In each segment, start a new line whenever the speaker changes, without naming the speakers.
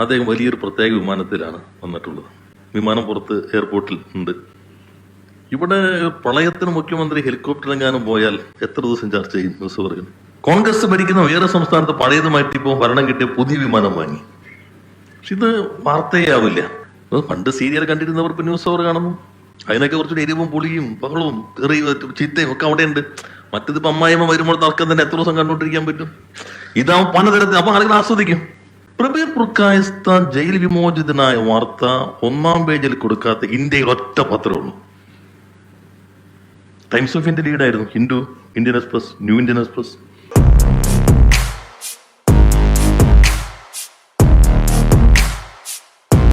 അദ്ദേഹം വലിയൊരു പ്രത്യേക വിമാനത്തിലാണ് വന്നിട്ടുള്ളത്. വിമാനം പുറത്ത് എയർപോർട്ടിൽ ഉണ്ട്. ഇവിടെ പ്രളയത്തിന് മുഖ്യമന്ത്രി ഹെലികോപ്റ്റർ എങ്ങാനും പോയാൽ എത്ര ദിവസം ചർച്ച ചെയ്യും? ന്യൂസ് പറയുന്നു കോൺഗ്രസ് ഭരിക്കുന്ന വേറെ സംസ്ഥാനത്ത് പഴയത് മാറ്റിപ്പോ ഭരണം കിട്ടിയ പുതിയ വിമാനം വാങ്ങി. പക്ഷെ ഇത് വാർത്തയാവില്ല. പണ്ട് സീരിയൽ കണ്ടിരുന്നവർ ഇപ്പൊ ന്യൂസ് അവർ കാണുന്നു. അതിനൊക്കെ കുറച്ചുകൂടി എരിവും പുളിയും ബഹളവും തെറിയും ചീത്തയും ഒക്കെ അവിടെ ഉണ്ട് മറ്റേതിപ്പോ അമ്മായിമ്മ വരുമ്പോൾ തർക്കം തന്നെ എത്ര ദിവസം കണ്ടുകൊണ്ടിരിക്കാൻ പറ്റും? ഇതാവും പലതരത്തിൽ അപ്പൊ ആളുകൾ ആസ്വദിക്കും. പ്രബീർ പുർക്കായസ്ഥ ജയിൽ വിമോചിതനായ വാർത്ത ഒന്നാം പേജിൽ കൊടുക്കാത്ത ഇന്ത്യയിൽ ഒറ്റ പത്രമുള്ളൂ Times of India ലീഡായിരുന്നു Hindu Indian Express New Indian Express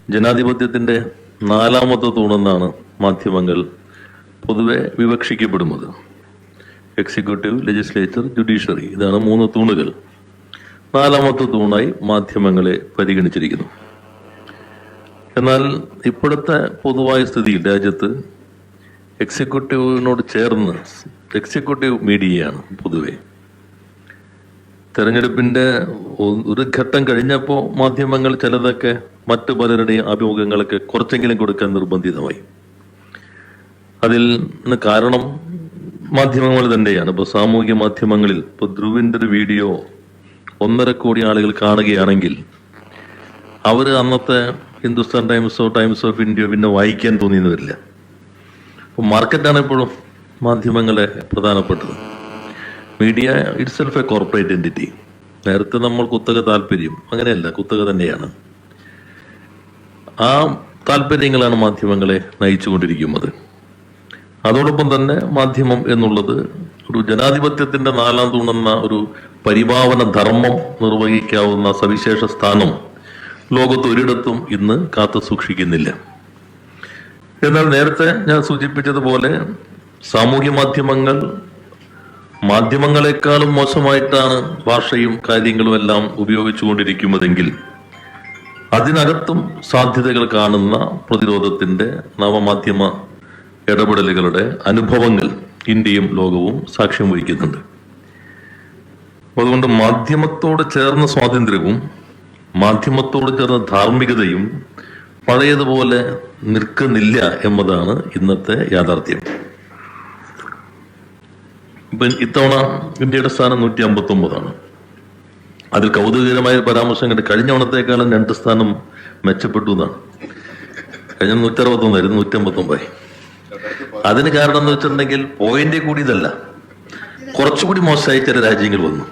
ജനാധിപത്യത്തിന്റെ നാലാമത്തെ തൂണെന്നാണ് മാധ്യമങ്ങൾ പൊതുവെ വിവക്ഷിക്കപ്പെടുന്നത്. എക്സിക്യൂട്ടീവ് ലെജിസ്ലേച്ചർ ജുഡീഷ്യറി ഇതാണ് മൂന്ന് തൂണുകൾ. നാലാമത്തെ തൂണായി മാധ്യമങ്ങളെ പരിഗണിച്ചിരിക്കുന്നു. എന്നാൽ ഇപ്പോഴത്തെ പൊതുവായ സ്ഥിതിയിൽ രാജ്യത്ത് എക്സിക്യൂട്ടീവിനോട് ചേർന്ന് എക്സിക്യൂട്ടീവ് മീഡിയയാണ് പൊതുവെ. തെരഞ്ഞെടുപ്പിന്റെ ഒരു ഘട്ടം കഴിഞ്ഞപ്പോൾ മാധ്യമങ്ങൾ ചിലതൊക്കെ മറ്റു പലരുടെയും അഭിമുഖങ്ങളൊക്കെ കുറച്ചെങ്കിലും കൊടുക്കാൻ നിർബന്ധിതമായി. അതിൽ കാരണം മാധ്യമങ്ങൾ തന്നെയാണ്. ഇപ്പൊ സാമൂഹ്യ മാധ്യമങ്ങളിൽ ഇപ്പൊ ധ്രുവിന്റെ ഒരു വീഡിയോ ഒന്നര കോടി ആളുകൾ കാണുകയാണെങ്കിൽ അവർ അന്നത്തെ ഹിന്ദുസ്ഥാൻ ടൈംസോ ടൈംസ് ഓഫ് ഇന്ത്യയോ പിന്നെ വായിക്കാൻ തോന്നിയെന്ന് വരില്ല. അപ്പൊ മാർക്കറ്റാണ് എപ്പോഴും മാധ്യമങ്ങളെ പ്രധാനപ്പെട്ടത്. Media itself a corporate entity നേരത്തെ നമ്മൾ കുത്തക താല്പര്യം അങ്ങനെയല്ല കുത്തക തന്നെയാണ്. ആ താല്പര്യങ്ങളാണ് മാധ്യമങ്ങളെ നയിച്ചുകൊണ്ടിരിക്കുന്നത്. അതോടൊപ്പം തന്നെ മാധ്യമം എന്നുള്ളത് ഒരു ജനാധിപത്യത്തിന്റെ നാലാം തൂണെന്ന ഒരു പരിപാവന ധർമ്മം നിർവഹിക്കാവുന്ന സവിശേഷ സ്ഥാനം ലോകത്ത് ഒരിടത്തും ഇന്ന് കാത്തു സൂക്ഷിക്കുന്നില്ല. എന്നാൽ നേരത്തെ ഞാൻ സൂചിപ്പിച്ചതുപോലെ സാമൂഹ്യ മാധ്യമങ്ങൾ മാധ്യമങ്ങളെക്കാളും മോശമായിട്ടാണ് ഭാഷയും കാര്യങ്ങളും എല്ലാം ഉപയോഗിച്ചുകൊണ്ടിരിക്കുന്നതെങ്കിൽ അതിനകത്തും സാധ്യതകൾ കാണുന്ന പ്രതിരോധത്തിന്റെ നവമാധ്യമ ഇടപെടലുകളുടെ അനുഭവങ്ങൾ ഇന്ത്യയും ലോകവും സാക്ഷ്യം വഹിക്കുന്നുണ്ട്. അതുകൊണ്ട് മാധ്യമത്തോട് ചേർന്ന സ്വാതന്ത്ര്യവും മാധ്യമത്തോട് ചേർന്ന ധാർമ്മികതയും പഴയതുപോലെ നിൽക്കുന്നില്ല എന്നതാണ് ഇന്നത്തെ യാഥാർത്ഥ്യം. ഇപ്പൊ ഇത്തവണ ഇന്ത്യയുടെ സ്ഥാനം നൂറ്റി അമ്പത്തി ഒമ്പതാണ് അതിൽ കൗതുകകരമായ പരാമർശം കണ്ട് കഴിഞ്ഞ ഓണത്തെക്കാളും രണ്ട് സ്ഥാനം മെച്ചപ്പെട്ടു എന്നാണ്. കഴിഞ്ഞ നൂറ്റി അറുപത്തൊന്നായിരുന്നു നൂറ്റി അമ്പത്തി ഒമ്പതായി അതിന് കാരണം എന്ന് വെച്ചിട്ടുണ്ടെങ്കിൽ പോയിന്റ് കൂടി ഇതല്ല കുറച്ചുകൂടി മോശമായി ചില രാജ്യങ്ങൾ വന്നു.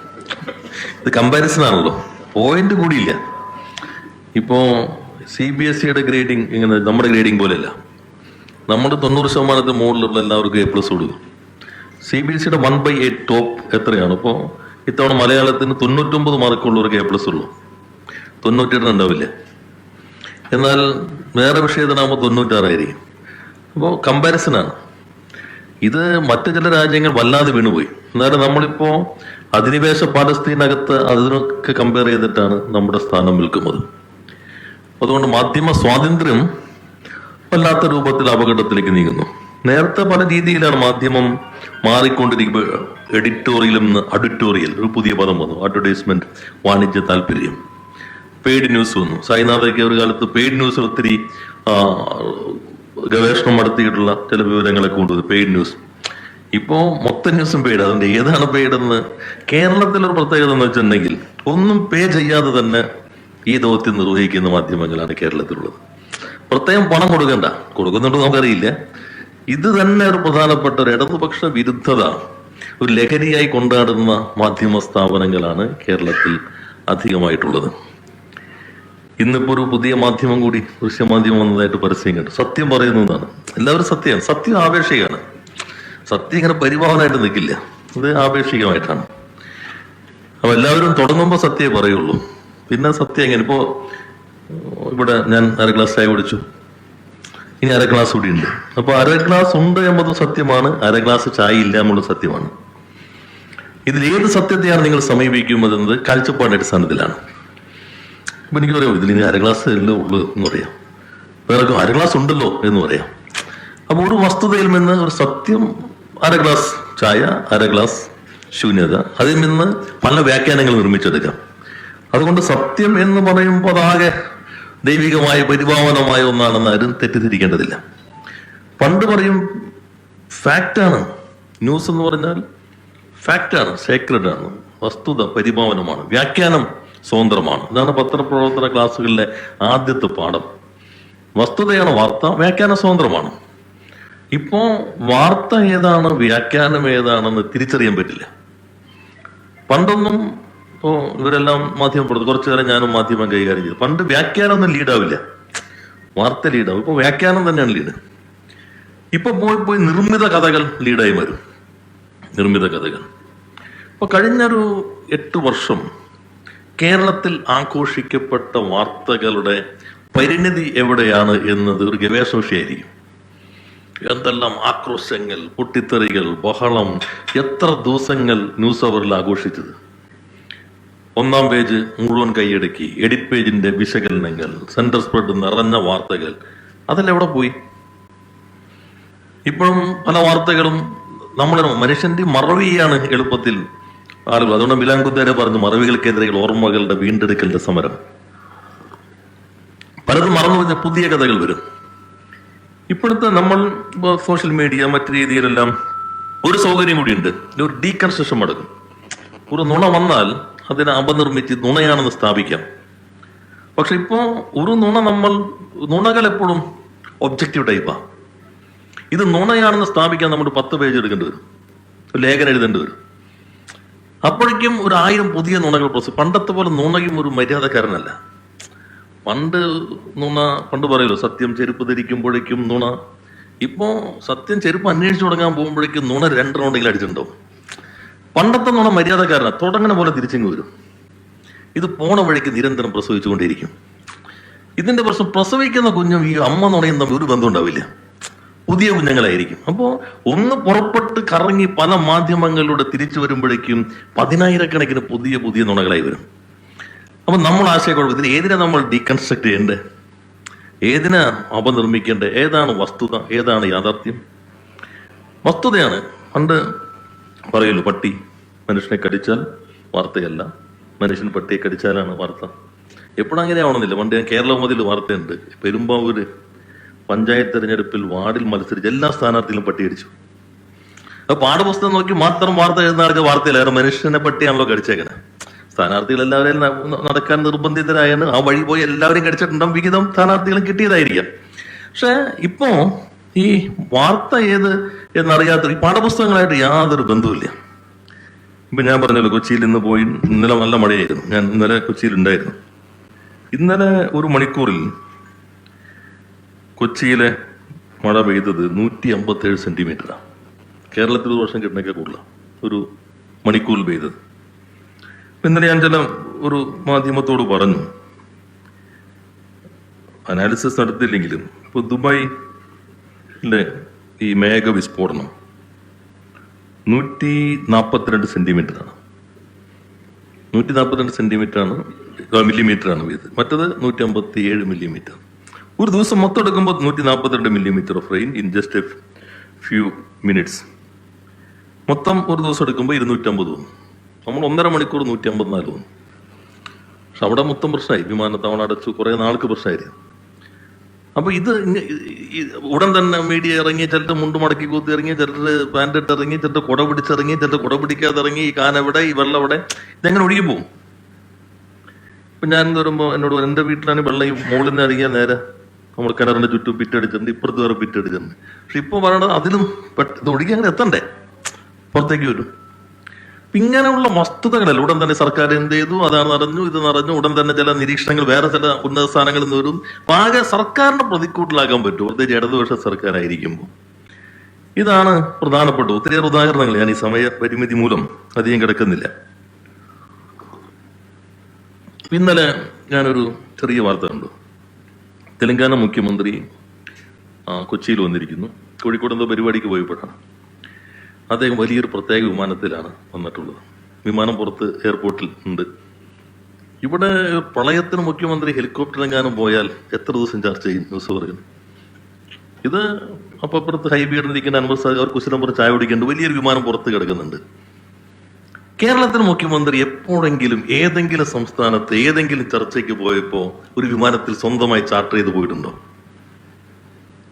ഇത് കമ്പാരിസൺ ആണല്ലോ. പോയിന്റ് കൂടിയില്ല. ഇപ്പോ സി ബി എസ് സിയുടെ ഗ്രേഡിംഗ് ഇങ്ങനെ നമ്മുടെ ഗ്രേഡിംഗ് പോലെയല്ല. നമ്മുടെ തൊണ്ണൂറ് ശതമാനത്തിന് മുകളിലുള്ള എല്ലാവർക്കും എ പ്ലസ് കൊടുക്കും. സി ബി എസ് സിയുടെ വൺ ബൈ എയ്റ്റ് ടോപ്പ് എത്രയാണ്? ഇപ്പോൾ ഇത്തവണ മലയാളത്തിന് തൊണ്ണൂറ്റൊമ്പത് മാർക്കുള്ളവർക്ക് എ പ്ലസ് ഉള്ളൂ. തൊണ്ണൂറ്റെട്ട് ഉണ്ടാവില്ല. എന്നാൽ വേറെ വിഷയത്തിനാകുമ്പോൾ തൊണ്ണൂറ്റാറായിരിക്കും അപ്പോൾ കമ്പാരിസൺ ആണ്. ഇത് മറ്റു ചില രാജ്യങ്ങൾ വല്ലാതെ വീണുപോയി. എന്നാലും നമ്മളിപ്പോ അധിനിവേശ പാലസ്തീനകത്ത് അതിനൊക്കെ കമ്പയർ ചെയ്തിട്ടാണ് നമ്മുടെ സ്ഥാനം നിൽക്കുന്നത്. അതുകൊണ്ട് മാധ്യമ സ്വാതന്ത്ര്യം വല്ലാത്ത രൂപത്തിൽ അപകടത്തിലേക്ക് നീങ്ങുന്നു. നേരത്തെ പല രീതിയിലാണ് മാധ്യമം മാറിക്കൊണ്ടിരിക്കുമ്പോൾ എഡിറ്റോറിയലും അഡിറ്റോറിയൽ ഒരു പുതിയ പദം വന്നു. അഡ്വർടൈസ്മെന്റ് വാണിജ്യ താല്പര്യം. പെയ്ഡ് ന്യൂസ് വന്നു. സൈനാഥയ്ക്ക് ഒരു കാലത്ത് പെയ്ഡ് ന്യൂസ് ഒത്തിരി ഗവേഷണം നടത്തിയിട്ടുള്ള ചില വിവരങ്ങളൊക്കെ കൊണ്ടുവന്നു. പെയ്ഡ് ന്യൂസ് ഇപ്പോ മൊത്തം ന്യൂസും പെയ്ഡ് അതിന്റെ ഏതാണ് പെയ്ഡ് എന്ന്? കേരളത്തിലൊരു പ്രത്യേകത എന്ന് വെച്ചിട്ടുണ്ടെങ്കിൽ ഒന്നും പേ ചെയ്യാതെ തന്നെ ഈ ദൗത്യം നിർവഹിക്കുന്ന മാധ്യമങ്ങളാണ് കേരളത്തിലുള്ളത്. പ്രത്യേകം പണം കൊടുക്കണ്ട. കൊടുക്കുന്നുണ്ടോ നമുക്കറിയില്ല. ഇത് തന്നെ ഒരു പ്രധാനപ്പെട്ട ഒരു ഇടതുപക്ഷ വിരുദ്ധത ഒരു ലഹരിയായി കൊണ്ടാടുന്ന മാധ്യമ സ്ഥാപനങ്ങളാണ് കേരളത്തിൽ അധികമായിട്ടുള്ളത്. ഇന്നിപ്പോ ഒരു പുതിയ മാധ്യമം കൂടി ദൃശ്യമാധ്യമം വന്നതായിട്ട് പരസ്യം കണ്ടു സത്യം പറയുന്നതാണ്. എല്ലാവരും സത്യമാണ് സത്യം ആപേക്ഷികമാണ് സത്യം ഇങ്ങനെ പരിഭാവനമായിട്ട് നിൽക്കില്ല. അത് ആപേക്ഷികമായിട്ടാണ്. അപ്പൊ എല്ലാവരും തുടങ്ങുമ്പോൾ സത്യമേ പറയുള്ളൂ. പിന്നെ സത്യം എങ്ങനെ? ഇപ്പോ ഇവിടെ ഞാൻ അര ഗ്ലാസ് ചായ കുടിച്ചു. ഇനി അര ഗ്ലാസ് കൂടി ഉണ്ട്. അപ്പൊ അര ഗ്ലാസ് ഉണ്ട് എന്നത് സത്യമാണ് അര ഗ്ലാസ് ചായ ഇല്ല എന്നുള്ളത് സത്യമാണ്. ഇതിൽ ഏത് സത്യത്തെയാണ് നിങ്ങൾ സമീപിക്കുന്നത് കാഴ്ചപ്പാടിന്റെ അടിസ്ഥാനത്തിലാണ്. അപ്പൊ എനിക്ക് പറയാം ഇതിൽ ഇനി അര ഗ്ലാസ് അല്ലേ ഉള്ളൂ എന്ന് പറയാം. വേറെ അര ഗ്ലാസ് ഉണ്ടല്ലോ എന്ന് പറയാം. അപ്പൊ ഒരു വസ്തുതയിൽ നിന്ന് ഒരു സത്യം അര ഗ്ലാസ് ചായ അര ഗ്ലാസ് ശൂന്യത. അതിൽ നിന്ന് പല വ്യാഖ്യാനങ്ങൾ നിർമ്മിച്ചെടുക്കാം. അതുകൊണ്ട് സത്യം എന്ന് പറയുമ്പോൾ അതാകെ ദൈവികമായ പരിഭാവനമായ ഒന്നാണെന്ന് ആരും തെറ്റിദ്ധരിക്കേണ്ടതില്ല. പണ്ട് പറയും ഫാക്റ്റാണ് ന്യൂസ് എന്ന് പറഞ്ഞാൽ ഫാക്റ്റാണ് സേക്രഡ് ആണ്. വസ്തുത പരിഭാവനമാണ്. വ്യാഖ്യാനം സ്വതന്ത്രമാണ്. ഇതാണ് പത്രപ്രവർത്തന ക്ലാസ്സുകളിലെ ആദ്യത്തെ പാഠം. വസ്തുതയാണ് വാർത്ത വ്യാഖ്യാന സ്വതന്ത്രമാണ്. ഇപ്പോ വാർത്ത ഏതാണ് വ്യാഖ്യാനം ഏതാണെന്ന് തിരിച്ചറിയാൻ പറ്റില്ല. പണ്ടൊന്നും ഇപ്പോ ഇവരെല്ലാം മാധ്യമം പറഞ്ഞു കുറച്ചു കാലം ഞാനും മാധ്യമം കൈകാര്യം ചെയ്തു. പണ്ട് വ്യാഖ്യാനം ഒന്നും ലീഡാവില്ല വാർത്ത ലീഡാവും ഇപ്പൊ വ്യാഖ്യാനം തന്നെയാണ് ലീഡ് ഇപ്പൊ പോയി പോയി നിർമ്മിത കഥകൾ ലീഡായി വരും നിർമ്മിത കഥകൾ. ഇപ്പൊ കഴിഞ്ഞൊരു എട്ട് വർഷം കേരളത്തിൽ ആഘോഷിക്കപ്പെട്ട വാർത്തകളുടെ പരിണിതി എവിടെയാണ് എന്നത് ഒരു ഗവേഷണ വിഷയമായിരിക്കും. എന്തെല്ലാം ആക്രോശങ്ങൾ പൊട്ടിത്തെറികൾ ബഹളം എത്ര ദിവസങ്ങൾ ന്യൂസ് അവറിൽ ആഘോഷിച്ചത്? ഒന്നാം പേജ് മുഴുവൻ കൈയടക്കി എഡിറ്റ് പേജിന്റെ വിശകലനങ്ങൾ സെന്റർ സ്പ്രെഡ് നിറഞ്ഞ വാർത്തകൾ. അതെല്ലാം എവിടെ പോയി. ഇപ്പോഴും പല വാർത്തകളും നമ്മുടെ മനുഷ്യന്റെ മറവിയാണ് എളുപ്പത്തിൽ ആളുകൾ. അതുകൊണ്ട് മിലാൻ കുത്തേരെ പറഞ്ഞു മറവികൾക്കെതിരെ ഓർമ്മകളുടെ വീണ്ടെടുക്കലിന്റെ സമരം. പലരും മറന്നു പറഞ്ഞ പുതിയ കഥകൾ വരും. ഇപ്പോഴത്തെ നമ്മൾ സോഷ്യൽ മീഡിയ മറ്റു രീതിയിലെല്ലാം ഒരു സൗകര്യം കൂടിയുണ്ട്. ഒരു ഡീകൺസ്ട്രക്ഷൻ നടക്കും. ഒരു നുണ വന്നാൽ അതിനെ അപനിർമ്മിച്ച് നുണയാണെന്ന് സ്ഥാപിക്കാം. പക്ഷെ ഇപ്പോൾ ഒരു നുണ നമ്മൾ നുണകൾ എപ്പോഴും ഒബ്ജക്റ്റീവ് ടൈപ്പാ ഇത് നുണയാണെന്ന് സ്ഥാപിക്കാൻ നമ്മൾ പത്ത് പേജ് എടുക്കേണ്ടി വരും. ലേഖനം എഴുതേണ്ടി വരും. അപ്പോഴേക്കും ഒരു ആയിരം പുതിയ നുണകൾ പ്രസ് പണ്ടത്തെ പോലെ നുണയും ഒരു മര്യാദക്കാരനല്ല. പണ്ട് നുണ പണ്ട് പറയല്ലോ സത്യം ചെരുപ്പ് ധരിക്കുമ്പോഴേക്കും നുണ. ഇപ്പോ സത്യം ചെരുപ്പ് അന്വേഷിച്ചു തുടങ്ങാൻ പോകുമ്പോഴേക്കും നുണ രണ്ട് റൗണ്ടെങ്കിലും അടിച്ചിട്ടുണ്ടാവും. പണ്ടത്തെ നുണ മര്യാദക്കാരനാ തുടങ്ങണ പോലെ തിരിച്ചിങ്ങ് വരും. ഇത് പോണ വഴിക്ക് നിരന്തരം പ്രസവിച്ചുകൊണ്ടിരിക്കും ഇതിന്റെ പ്രശ്നം പ്രസവിക്കുന്ന കുഞ്ഞും ഈ അമ്മ നുണയും തമ്മിൽ ഒരു ബന്ധം ഉണ്ടാവില്ല. പുതിയ കുഞ്ഞുങ്ങളായിരിക്കും. അപ്പോൾ ഒന്ന് പുറപ്പെട്ട് കറങ്ങി പല മാധ്യമങ്ങളിലൂടെ തിരിച്ചു വരുമ്പോഴേക്കും പതിനായിരക്കണക്കിന് പുതിയ പുതിയ നുണകളായി വരും. അപ്പൊ നമ്മൾ ആശയക്കുഴപ്പം ഇതിന് ഏതിനെ നമ്മൾ ഡീകൺസ്ട്രക്ട് ചെയ്യേണ്ടത് ഏതിനെ അപനിർമ്മിക്കേണ്ടത് ഏതാണ് വസ്തുത? ഏതാണ് യാഥാർത്ഥ്യം? വസ്തുതയാണ്. പണ്ട് പറയുള്ളൂ പട്ടി മനുഷ്യനെ കടിച്ചാൽ വാർത്തയല്ല. മനുഷ്യൻ പട്ടിയെ കടിച്ചാലാണ് വാർത്ത. എപ്പോഴും അങ്ങനെ ആവണമെന്നില്ല പണ്ട് ഞാൻ കേരള മതിൽ വാർത്തയുണ്ട്. പെരുമ്പാവൂര് പഞ്ചായത്ത് തെരഞ്ഞെടുപ്പിൽ വാർഡിൽ മത്സരിച്ച് എല്ലാ സ്ഥാനാർത്ഥികളും പട്ടി അടിച്ചു അപ്പൊ പാഠപുസ്തകം നോക്കി മാത്രം വാർത്ത എഴുതുന്ന വാർത്തയിലായിരുന്നു മനുഷ്യനെ പട്ടിയാണല്ലോ കടിച്ചേക്കണേ. സ്ഥാനാർത്ഥികൾ എല്ലാവരെയും നടക്കാൻ നിർബന്ധിതരായാണ് ആ വഴി പോയി എല്ലാവരും കടിച്ചിട്ടുണ്ടാവും. വിഹിതം സ്ഥാനാർത്ഥികളും കിട്ടിയതായിരിക്കാം. പക്ഷെ ഇപ്പോ ഈ വാർത്ത ഏത് എന്നറിയാത്ത ഈ പാഠപുസ്തകങ്ങളായിട്ട് യാതൊരു ബന്ധവുമില്ല. ഇപ്പൊ ഞാൻ പറഞ്ഞല്ലോ കൊച്ചിയിൽ ഇന്ന് പോയി ഇന്നലെ നല്ല മഴയായിരുന്നു. ഞാൻ ഇന്നലെ കൊച്ചിയിൽ ഉണ്ടായിരുന്നു ഇന്നലെ ഒരു മണിക്കൂറിൽ കൊച്ചിയിലെ മഴ പെയ്തത് നൂറ്റി അമ്പത്തി ഏഴ് സെന്റിമീറ്ററാണ് കേരളത്തിൽ ഒരു വർഷം കിട്ടുന്നൊക്കെ കൂടുതലാണ് ഒരു മണിക്കൂറിൽ പെയ്തത്. ഇന്നലെ ഞാൻ ഒരു മാധ്യമത്തോട് പറഞ്ഞു. അനാലിസിസ് നടത്തിയില്ലെങ്കിലും ഇപ്പൊ ദുബായിലെ ഈ മേഘ വിസ്ഫോടനം നൂറ്റി നാൽപ്പത്തിരണ്ട് ആണ്. നൂറ്റി നാൽപ്പത്തിരണ്ട് സെന്റിമീറ്റർ ആണ് മില്ലിമീറ്റർ ആണ് വീത്. മറ്റത് നൂറ്റി അമ്പത്തി ഏഴ് മില്ലിമീറ്റർ ഒരു ദിവസം മൊത്തം എടുക്കുമ്പോൾ നൂറ്റി നാൽപ്പത്തിരണ്ട് millimetre of rain in just a few minutes മൊത്തം ഒരു ദിവസം എടുക്കുമ്പോൾ ഇരുന്നൂറ്റമ്പത് തോന്നും നമ്മൾ ഒന്നര മണിക്കൂർ നൂറ്റി അമ്പത്തിനാല് വന്നു. പക്ഷെ അവിടെ മൊത്തം പ്രശ്നമായി. വിമാനത്താവളം അടച്ചു. കുറേ നാൾക്ക് പ്രശ്നമായിരുന്നു അപ്പൊ ഇത് ഉടൻ തന്നെ മീഡിയ ഇറങ്ങി ചിലത് മുണ്ട് മടക്കി കൂത്തി ഇറങ്ങി ചിലത് പാന്റ് ഇട്ട് ഇറങ്ങി ചിലത് കുട പിടിച്ചിറങ്ങി ചിലത് കുട പിടിക്കാതെ ഇറങ്ങി ഈ കാന എവിടെ ഈ വെള്ളം എവിടെ ഇതെങ്ങനെ ഒഴുകി പോകും? ഇപ്പൊ ഞാൻ വരുമ്പോൾ വരുമ്പോ എന്നോട് എന്റെ വീട്ടിലാണ് വെള്ളം ഈ മുകളിൽ നിന്ന് ഇറങ്ങിയ നേരെ നമ്മൾ കിണറിന്റെ ചുറ്റും പിറ്റടിച്ചിട്ടുണ്ട് ഇപ്പുറത്ത് വേറെ പിറ്റടിച്ചിട്ടുണ്ട് പക്ഷെ ഇപ്പൊ പറയണത് അതിലും പെട്ടെന്ന് ഒഴുകി അങ്ങനെ എത്തണ്ടേ? പുറത്തേക്ക് വരും. ഇങ്ങനെയുള്ള ഉടൻ തന്നെ സർക്കാർ എന്ത് ചെയ്തു? അതാണ് നടന്നു ഇത് നടന്നു ഉടൻ തന്നെ ചില നിരീക്ഷണങ്ങൾ വേറെ ചില ഉന്നത സ്ഥാനങ്ങളിൽ നിന്ന് വരും. ആകെ സർക്കാരിന്റെ പ്രതിക്കൂട്ടിലാക്കാൻ പറ്റും പ്രത്യേകിച്ച് ഇടതുപക്ഷ സർക്കാരായിരിക്കുമ്പോൾ. ഇതാണ് പ്രധാനപ്പെട്ട ഒത്തിരിയേറെ ഉദാഹരണങ്ങൾ ഞാൻ ഈ സമയ പരിമിതി മൂലം അധികം കിടക്കുന്നില്ല. ഇന്നലെ ഞാനൊരു ചെറിയ വാർത്ത കണ്ടു. തെലങ്കാന മുഖ്യമന്ത്രി കൊച്ചിയിൽ വന്നിരിക്കുന്നു. കോഴിക്കോട് എന്തോ പരിപാടിക്ക് പോയപ്പോഴാണ്. അദ്ദേഹം വലിയൊരു പ്രത്യേക വിമാനത്തിലാണ് വന്നിട്ടുള്ളത്. വിമാനം പുറത്ത് എയർപോർട്ടിൽ ഉണ്ട്. ഇവിടെ പ്രളയത്തിന് മുഖ്യമന്ത്രി ഹെലികോപ്റ്ററെങ്ങാനും പോയാൽ എത്ര ദിവസം ചർച്ച ചെയ്യും? ന്യൂസ് പറയുന്നു ഇത് അപ്പൊ അപ്പുറത്ത് ഹൈബീഡിൽ ഇരിക്കുന്ന അൻവർ കുശലം പുറത്ത് ചായ കുടിക്കേണ്ട വലിയൊരു വിമാനം പുറത്ത് കിടക്കുന്നുണ്ട്. കേരളത്തിന് മുഖ്യമന്ത്രി എപ്പോഴെങ്കിലും ഏതെങ്കിലും സംസ്ഥാനത്ത് ഏതെങ്കിലും ചർച്ചയ്ക്ക് പോയപ്പോ ഒരു വിമാനത്തിൽ സ്വന്തമായി ചാർട്ടർ ചെയ്ത് പോയിട്ടുണ്ടോ?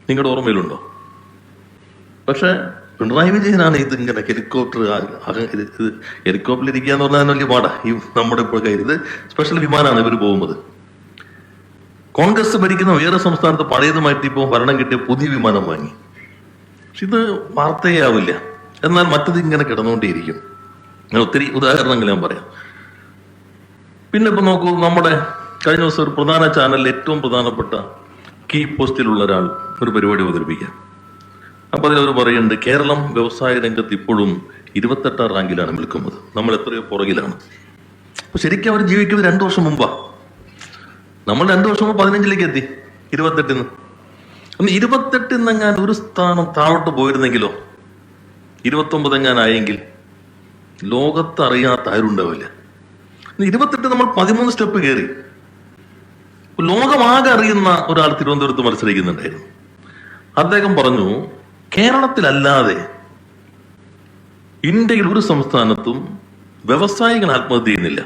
നിങ്ങളുടെ ഓർമ്മയിലുണ്ടോ? പക്ഷെ പിണറായി വിജയനാണ് ഇത് ഇങ്ങനെ ഹെലികോപ്റ്റർ ഇത് ഹെലികോപ്റ്ററിൽ ഇരിക്കുക എന്ന് പറഞ്ഞാൽ വലിയ പാടാ ഈ നമ്മുടെ ഇപ്പോൾ കയ്യിൽ. ഇത് സ്പെഷ്യൽ വിമാനമാണ് ഇവർ പോകുന്നത്. കോൺഗ്രസ് ഭരിക്കുന്ന വേറെ സംസ്ഥാനത്ത് പഴയത് ഇപ്പോൾ ഭരണം കിട്ടിയ പുതിയ വിമാനം വാങ്ങി. പക്ഷെ ഇത് വാർത്തയാവില്ല. എന്നാൽ മറ്റത് ഇങ്ങനെ കിടന്നുകൊണ്ടേയിരിക്കും. ഞാൻ ഒത്തിരി ഉദാഹരണങ്ങൾ ഞാൻ പറയാം. പിന്നെ ഇപ്പൊ നോക്കൂ നമ്മുടെ കഴിഞ്ഞ ദിവസം ഒരു പ്രധാന ചാനലിൽ ഏറ്റവും പ്രധാനപ്പെട്ട കീ പോസ്റ്റിലുള്ള ഒരാൾ ഒരു പരിപാടി അവതരിപ്പിക്കാം അപ്പൊ അവർ പറയുന്നുണ്ട് കേരളം വ്യവസായ രംഗത്ത് ഇപ്പോഴും ഇരുപത്തെട്ടാം റാങ്കിലാണ് നിൽക്കുന്നത്. നമ്മൾ എത്രയോ പുറകിലാണ്. അപ്പൊ ശരിക്കും അവർ ജീവിക്കുന്നത് രണ്ടു വർഷം മുമ്പാ. നമ്മൾ രണ്ടു വർഷം മുമ്പ് പതിനഞ്ചിലേക്ക് എത്തി ഇരുപത്തെട്ടിന്ന് അന്ന് ഇരുപത്തെട്ടിന്നെങ്ങാൻ ഒരു സ്ഥാനം താഴോട്ട് പോയിരുന്നെങ്കിലോ ഇരുപത്തൊമ്പത് എങ്ങാനായെങ്കിൽ ലോകത്ത് അറിയാത്ത ആരും ഉണ്ടാവില്ല ഇരുപത്തെട്ട് നമ്മൾ പതിമൂന്ന് സ്റ്റെപ്പ് കയറി. ലോകമാകെ അറിയുന്ന ഒരാൾ തിരുവനന്തപുരത്ത് മത്സരിക്കുന്നുണ്ടായിരുന്നു. അദ്ദേഹം പറഞ്ഞു കേരളത്തിലല്ലാതെ ഇന്ത്യയിൽ ഒരു സംസ്ഥാനത്തും വ്യവസായികൾ ആത്മഹത്യ ചെയ്യുന്നില്ല.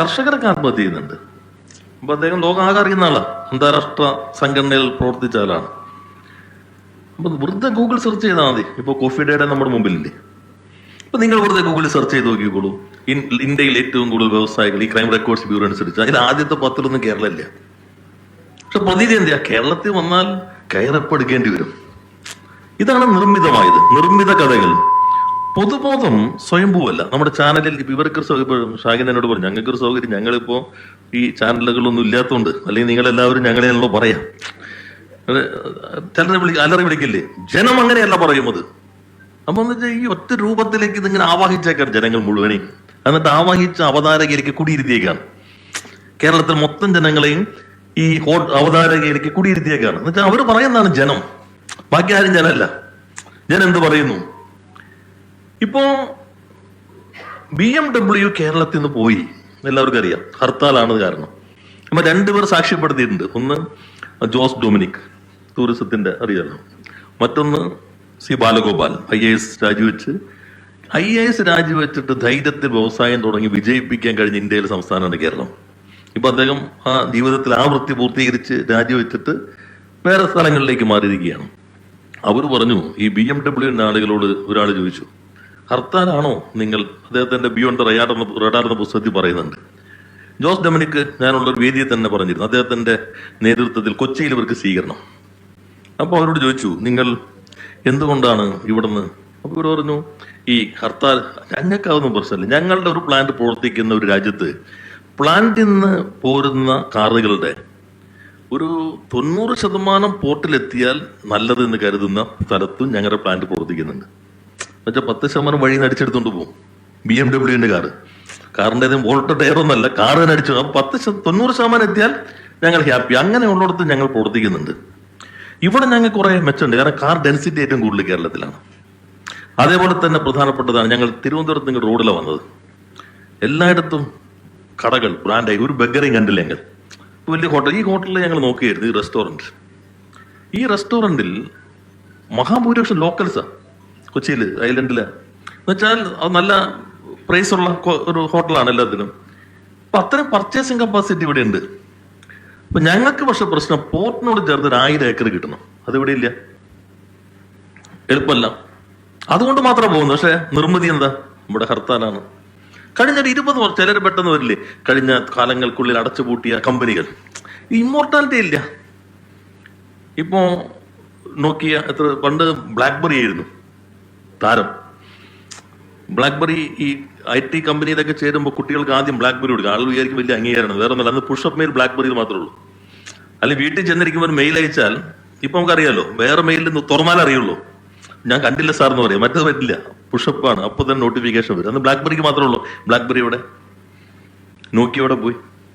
കർഷകരൊക്കെ ആത്മഹത്യ ചെയ്യുന്നുണ്ട്. അപ്പൊ അദ്ദേഹം ലോകമാകെ അറിയുന്ന ആളാണ് അന്താരാഷ്ട്ര സംഘടനയിൽ പ്രവർത്തിച്ച ആളാണ്. അപ്പൊ വെറുതെ ഗൂഗിൾ സെർച്ച് ചെയ്താൽ മതി. ഇപ്പൊ കോഫി ഡേയുടെ നമ്മുടെ മുമ്പിലില്ലേ? അപ്പൊ നിങ്ങൾ വെറുതെ ഗൂഗിളിൽ സെർച്ച് ചെയ്ത് നോക്കിക്കോളൂ. ഇന്ത്യയിൽ ഏറ്റവും കൂടുതൽ വ്യവസായികൾ ഈ ക്രൈം റെക്കോർഡ്സ് ബ്യൂറോ അനുസരിച്ച്. അതിൽ ആദ്യത്തെ പത്തിലൊന്നും കേരളമില്ല. പക്ഷെ പ്രതീതി എന്തിയാ കേരളത്തിൽ വന്നാൽ കയറപ്പെടുക്കേണ്ടി വരും. ഇതാണ് നിർമ്മിതമായത് നിർമ്മിത കഥകൾ. പൊതുബോധം സ്വയംഭൂവല്ല. നമ്മുടെ ചാനലിൽ ഇപ്പൊ ഇവർക്ക് സൗകര്യം ഷാഹിൻ എന്നോട് പറഞ്ഞു ഞങ്ങൾക്ക് ഒരു സൗകര്യം ഞങ്ങളിപ്പോ ഈ ചാനലുകളൊന്നും ഇല്ലാത്തതുകൊണ്ട് അല്ലെങ്കിൽ നിങ്ങൾ എല്ലാവരും ഞങ്ങളെയാണല്ലോ പറയാം. ചിലരെ വിളി അലറി വിളിക്കില്ലേ? ജനം അങ്ങനെയല്ല പറയുന്നത് അപ്പൊ എന്ന് വെച്ചാൽ ഈ ഒറ്റ രൂപത്തിലേക്ക് ഇതിങ്ങനെ ആവാഹിച്ചേക്കാണ് ജനങ്ങൾ മുഴുവനെയും എന്നിട്ട് ആവാഹിച്ച അവതാരകയിലേക്ക് കുടിയിരുത്തിയേക്കാണ്. കേരളത്തിൽ മൊത്തം ജനങ്ങളെയും ഈ അവതാരകയിലേക്ക് കുടിയിരുത്തിയേക്കാണ്. എന്നുവെച്ചാൽ അവർ പറയുന്നതാണ് ജനം. ബാക്കി ആരും ഞാനല്ല. ഞാൻ എന്ത് പറയുന്നു? ഇപ്പോ ബി എം ഡബ്ല്യു കേരളത്തിൽ നിന്ന് പോയി. എല്ലാവർക്കും അറിയാം. ഹർത്താലാണ് കാരണം. അപ്പൊ രണ്ടുപേർ സാക്ഷ്യപ്പെടുത്തിയിട്ടുണ്ട്. ഒന്ന് ജോസ് ഡൊമിനിക് ടൂറിസത്തിന്റെ അറിയാലോ. മറ്റൊന്ന് C Balagopal I A S രാജിവെച്ച്. ഐ എ എസ് രാജിവെച്ചിട്ട് ധൈര്യത്തിൽ വ്യവസായം തുടങ്ങി വിജയിപ്പിക്കാൻ കഴിഞ്ഞ ഇന്ത്യയിലെ സംസ്ഥാനമാണ് കേരളം. ഇപ്പൊ അദ്ദേഹം ആ ജീവിതത്തിൽ ആ വൃത്തി പൂർത്തീകരിച്ച് രാജിവെച്ചിട്ട് വേറെ സ്ഥലങ്ങളിലേക്ക് മാറിയിരിക്കുകയാണ്. അവർ പറഞ്ഞു ഈ ബി എം ഡബ്ല്യുവിന്റെ ആളുകളോട് ഒരാൾ ചോദിച്ചു ഹർത്താലാണോ നിങ്ങൾ അദ്ദേഹത്തിന്റെ ബിയോണ്ട് റയാർ എന്ന റഡാർ എന്ന പുസ്തകത്തിൽ പറയുന്നുണ്ട്? ജോസ് ഡൊമിനിക്ക് ഞാനുള്ള ഒരു വേദിയെ തന്നെ പറഞ്ഞിരുന്നു അദ്ദേഹത്തിന്റെ നേതൃത്വത്തിൽ കൊച്ചിയിൽ ഇവർക്ക് സ്വീകരണം. അപ്പൊ അവരോട് ചോദിച്ചു നിങ്ങൾ എന്തുകൊണ്ടാണ് ഇവിടുന്ന്? അപ്പോൾ ഇവർ പറഞ്ഞു ഈ ഹർത്താൽ ഞങ്ങൾക്കാവുന്ന പ്രശ്നമില്ല. ഞങ്ങളുടെ ഒരു പ്ലാന്റ് പ്രവർത്തിക്കുന്ന ഒരു രാജ്യത്ത് പ്ലാന്റിൽ നിന്ന് പോരുന്ന കാറുകളുടെ ഒരു തൊണ്ണൂറ് ശതമാനം പോർട്ടിലെത്തിയാൽ നല്ലത് എന്ന് കരുതുന്ന സ്ഥലത്തും ഞങ്ങളുടെ പ്ലാന്റ് പ്രവർത്തിക്കുന്നുണ്ട്. എന്നുവെച്ചാൽ പത്ത് ശതമാനം വഴി അടിച്ചെടുത്തോണ്ട് പോകും. ബി എം ഡബ്ല്യുവിന്റെ കാറ്. കാറിന്റെ വോൾട്ട് ടയർ ഒന്നല്ല കാറ് തന്നെ അടിച്ചു. അപ്പം പത്ത് തൊണ്ണൂറ് ശതമാനം എത്തിയാൽ ഞങ്ങൾ ഹാപ്പി അങ്ങനെ അങ്ങനെയുള്ളിടത്ത് ഞങ്ങൾ പ്രവർത്തിക്കുന്നുണ്ട്. ഇവിടെ ഞങ്ങൾ കുറെ മെച്ചമുണ്ട്. കാരണം കാർ ഡെൻസിറ്റി ഏറ്റവും കൂടുതൽ കേരളത്തിലാണ്. അതേപോലെ തന്നെ പ്രധാനപ്പെട്ടതാണ് ഞങ്ങൾ തിരുവനന്തപുരത്ത് നിങ്ങൾ റോഡിലാണ് വന്നത്. എല്ലായിടത്തും കടകൾ ബ്രാൻഡായി ഒരു ബെഗറിയും കണ്ടില്ല ഞങ്ങൾ. വലിയ ഹോട്ടൽ ഈ ഹോട്ടലിൽ ഞങ്ങൾ നോക്കിയായിരുന്നു ഈ റെസ്റ്റോറന്റ് ഈ റെസ്റ്റോറന്റിൽ മഹാഭൂരിപക്ഷം ലോക്കൽസാ കൊച്ചിയിൽ ഐലൻഡിൽ എന്നുവെച്ചാൽ അത് നല്ല പ്രൈസുള്ള ഒരു ഹോട്ടലാണ് എല്ലാത്തിനും അപ്പം അത്രയും പർച്ചേസിങ് കപ്പാസിറ്റി ഇവിടെ ഉണ്ട് അപ്പം ഞങ്ങൾക്ക് പക്ഷെ പ്രശ്നം പോർട്ടിനോട് ചേർത്ത് ഒരു ആയിരം ഏക്കർ കിട്ടണം. അത് ഇവിടെ ഇല്ല. എളുപ്പമല്ല. അതുകൊണ്ട് മാത്രം പോകുന്നു പക്ഷേ നിർമ്മിതി എന്താ? നമ്മുടെ ഹർത്താലാണ്. കഴിഞ്ഞ ഒരു ഇരുപത് വർഷം ചിലർ പെട്ടെന്ന് വരില്ലേ? കഴിഞ്ഞ കാലങ്ങൾക്കുള്ളിൽ അടച്ചുപൂട്ടിയ കമ്പനികൾ. ഇമ്മോർട്ടാലിറ്റി ഇല്ല. ഇപ്പോ നോക്കിയ എത്ര പണ്ട് ബ്ലാക്ക്ബെറി ആയിരുന്നു. താരം. ബ്ലാക്ക്ബെറി ഈ ഐ ടി കമ്പനിയിലൊക്കെ ചേരുമ്പോൾ കുട്ടികൾക്ക് ആദ്യം ബ്ലാക്ക്ബെറി കൊടുക്കുക ആളുകൾ വിചാരിക്കും വലിയ അംഗീകാരമാണ്. വേറെ ഒന്നല്ല അന്ന് പുഷപ്പ് മെയിൽ ബ്ലാക്ക്ബെറിയിൽ മാത്രമേ ഉള്ളൂ. അല്ലെങ്കിൽ വീട്ടിൽ ചെന്നിരിക്കുമ്പോൾ ഒരു മെയിൽ അയച്ചാൽ ഇപ്പൊ നമുക്കറിയാലോ വേറെ മെയിലിൽ നിന്ന് തുറന്നാലേ അറിയുള്ളൂ. ഞാൻ കണ്ടില്ല സാർ എന്ന് പറയാം. മറ്റത് പറ്റില്ല. പുഷപ്പ് ആണ്. അപ്പൊ തന്നെ നോട്ടിഫിക്കേഷൻ വരും. അന്ന് ബ്ലാക്ക്ബെറിക്ക് മാത്രമേ ഉള്ളൂ. ബ്ലാക്ക്ബെറി ബെറി ഇവിടെ നോക്കിയോടെ പോയി?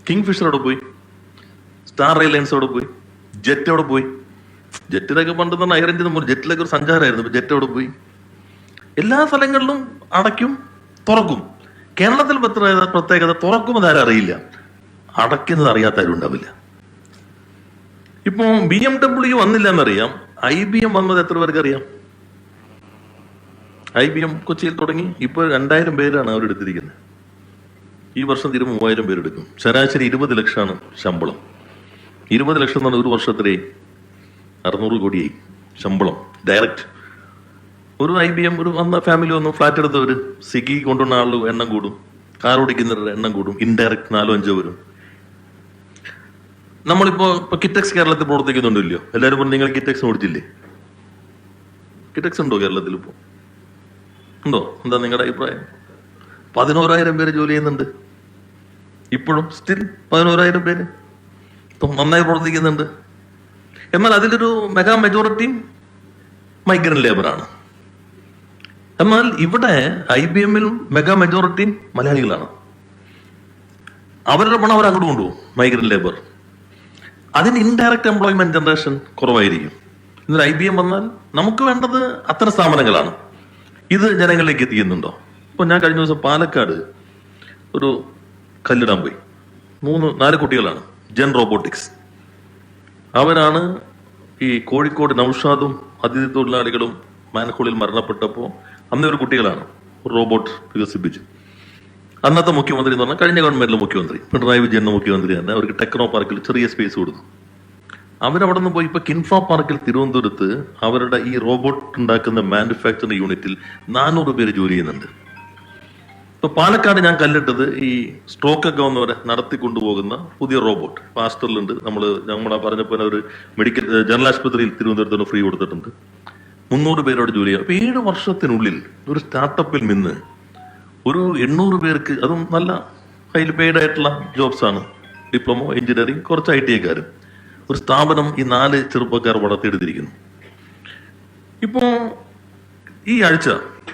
കിങ് ഫിഷർ എവിടെ പോയി? സ്റ്റാർ എയർലൈൻസ് അവിടെ പോയി? ജെറ്റ് അവിടെ പോയി? ജെറ്റിലൊക്കെ പണ്ട് തന്നെ എയർ ജെറ്റിലൊക്കെ ഒരു സഞ്ചാരമായിരുന്നു. ജെറ്റ് അവിടെ പോയി? എല്ലാ സ്ഥലങ്ങളിലും അടയ്ക്കും തുറക്കും. കേരളത്തിൽ പ്രത്യേകത തുറക്കും ആരും അറിയില്ല. അടയ്ക്കുന്നത് അറിയാത്ത ആരും ഉണ്ടാവില്ല. ഇപ്പോ ബി എം ഡബ്ല്യു വന്നില്ല എന്നറിയാം. ഐ ബി എം വന്നത് എത്ര പേർക്ക് അറിയാം ഐ ബി എം കൊച്ചിയിൽ തുടങ്ങി ഇപ്പോൾ രണ്ടായിരം പേരാണ് അവരെടുത്തിരിക്കുന്നത് ഈ വർഷം തീരെ മൂവായിരം പേരെടുക്കും ശരാശരി ഇരുപത് ലക്ഷമാണ് ശമ്പളം. ഇരുപത് ലക്ഷം എന്ന് പറഞ്ഞാൽ ഒരു വർഷത്തിലെ അറുന്നൂറ് കോടിയായി ശമ്പളം ഡയറക്റ്റ് ഒരു ഐ ബി എം ഒരു വന്ന ഫാമിലി വന്നു ഫ്ലാറ്റ് എടുത്തവർ സിഗി കൊണ്ടുവന്ന ആളുടെ എണ്ണം കൂടും. കാർ ഓടിക്കുന്നവരുടെ എണ്ണം കൂടും. ഇൻഡയറക്റ്റ് നാലോ അഞ്ചോ വരും. നമ്മളിപ്പോ ഇപ്പൊ കിറ്റക്സ് കേരളത്തിൽ പ്രവർത്തിക്കുന്നുണ്ടല്ലോ എല്ലാവരും പറഞ്ഞു നിങ്ങൾ കിറ്റക്സ് ഓടിച്ചില്ലേ? കിറ്റക്സ് ഉണ്ടോ കേരളത്തിൽ ഇപ്പോ? ഉണ്ടോ? എന്താ നിങ്ങളുടെ അഭിപ്രായം? പതിനോരായിരം പേര് ജോലി ചെയ്യുന്നുണ്ട്. ഇപ്പോഴും സ്റ്റിൽ പതിനോരായിരം പേര് നന്നായി പ്രവർത്തിക്കുന്നുണ്ട്. എന്നാൽ അതിലൊരു മെഗാ മെജോറിറ്റി മൈഗ്രന്റ് ലേബറാണ് എന്നാൽ ഇവിടെ ഐ ബി എമ്മിലും മെഗാ മെജോറിറ്റിയും മലയാളികളാണ്. അവരുടെ പണം അവർ അങ്ങോട്ട് കൊണ്ടുപോകും മൈഗ്രന്റ് ലേബർ അതിന് ഇൻഡയറക്റ്റ് എംപ്ലോയ്മെന്റ് ജനറേഷൻ കുറവായിരിക്കും. ഇന്നൊരു ഐ ബി എം വന്നാൽ നമുക്ക് വേണ്ടത് അത്തരം സ്ഥാപനങ്ങളാണ്. ഇത് ജനങ്ങളിലേക്ക് എത്തിക്കുന്നുണ്ടോ? ഇപ്പൊ ഞാൻ കഴിഞ്ഞ ദിവസം പാലക്കാട് ഒരു കല്ലിടാൻ പോയി. മൂന്ന് നാല് കുട്ടികളാണ്. Gen Robotics. അവരാണ് ഈ കോഴിക്കോട് നൌഷാദും അതിഥി തൊഴിലാളികളും മാനക്കോളിൽ മരണപ്പെട്ടപ്പോൾ അന്ന് ഒരു കുട്ടികളാണ് റോബോട്ട് വികസിപ്പിച്ചു. അന്നത്തെ മുഖ്യമന്ത്രി എന്ന് പറഞ്ഞാൽ കഴിഞ്ഞ ഗവൺമെന്റിലെ മുഖ്യമന്ത്രി. പിണറായി വിജയൻ മുഖ്യമന്ത്രി തന്നെ അവർക്ക് ടെക്നോ പാർക്കിൽ ചെറിയ സ്പേസ് കൊടുത്തു. അവരവിടെ നിന്ന് പോയി ഇപ്പൊ കിൻഫ പാർക്കിൽ തിരുവനന്തപുരത്ത് അവരുടെ ഈ റോബോട്ട് ഉണ്ടാക്കുന്ന മാനുഫാക്ചറിംഗ് യൂണിറ്റിൽ നാനൂറ് പേര് ജോലി ചെയ്യുന്നുണ്ട്. ഇപ്പൊ പാലക്കാട് ഞാൻ കല്ലിട്ടത് ഈ സ്ട്രോക്ക് ഒക്കെ വന്നവരെ നടത്തി കൊണ്ടുപോകുന്ന പുതിയ റോബോട്ട്. പാസ്റ്ററിലുണ്ട് നമ്മൾ നമ്മളെ പറഞ്ഞപ്പോൾ ഒരു മെഡിക്കൽ ജനറൽ ആശുപത്രിയിൽ തിരുവനന്തപുരത്ത് ഫ്രീ കൊടുത്തിട്ടുണ്ട്. മുന്നൂറ് പേരോട് ജോലി ചെയ്യാം. അപ്പൊ ഏഴ് വർഷത്തിനുള്ളിൽ ഒരു സ്റ്റാർട്ടപ്പിൽ നിന്ന് ഒരു എണ്ണൂറ് പേർക്ക് അതും നല്ല ഹൈലി പെയ്ഡ് ആയിട്ടുള്ള ജോബ്സ് ആണ് ഡിപ്ലോമോ എഞ്ചിനീയറിംഗ് കുറച്ച് ഐ ടി ഐക്കാരും. ഒരു സ്ഥാപനം ഈ നാല് ചെറുപ്പക്കാർ വളർത്തിയെടുത്തിരിക്കുന്നു. ഇപ്പോ ഈ ആഴ്ച